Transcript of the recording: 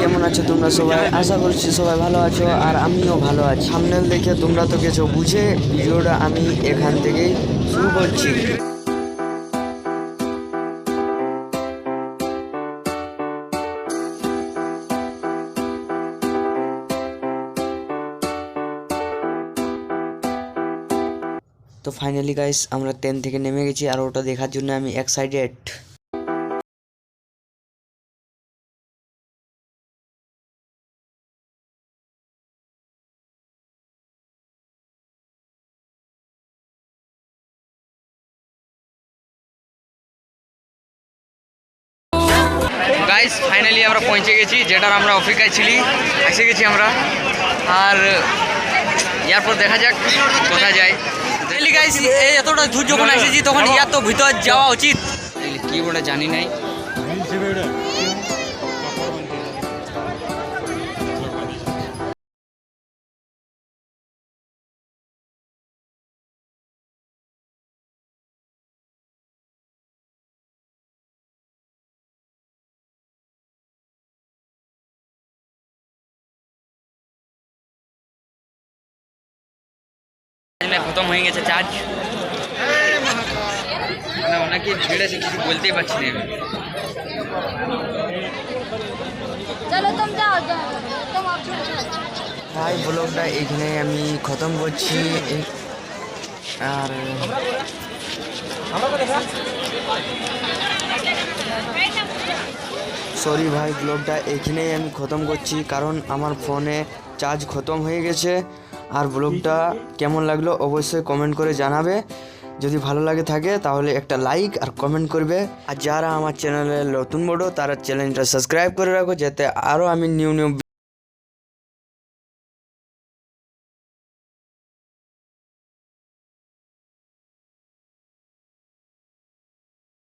কেমন আছো তোমরা সবাই? আশা করছি সবাই ভালো আছো আর আমিও ভালো আছি। সামনেল দেখে তোমরা তো কিছু বুঝে, ভিডিওটা আমি এখান থেকেই শুরু করছি। তো ফাইনালি গাইস আমরা ট্রেন থেকে নেমে গেছি আর ওটা দেখার জন্য আমি এক্সাইটেড গাইস ফাইনালি আমরা পৌঁছে গেছি যেটার আমরা অপেক্ষায় ছিলি এসে গেছি আমরা। আর এরপর দেখা যাক কোথায় যাই দেখলি গাইস এই এতটা দূর যখন এসেছি তখন ইয়ার তো ভিতর যাওয়া উচিত। কি বলে জানি নাই। এখানে খতম হয়ে গেছে চার্জ। মানে অনেকে ভিড় আছে কিছু বলতেই পারছি না ভাই ব্লগটা এইখানে আমি খতম করছি। আর সরি ভাই ব্লগটা এখানেই আমি খতম করছি কারণ আমার ফোনে চার্জ খতম হয়ে গেছে। আর ব্লগটা কেমন লাগল অবশ্যই কমেন্ট করে জানাবে। যদি ভালো লাগে থাকে, তাহলে একটা লাইক আর কমেন্ট করবে। আর যারা আমার চ্যানেলে নতুন বড়, তারা চ্যানেলটা সাবস্ক্রাইব করে রাখো, যাতে আরও আমি নিউ নিউ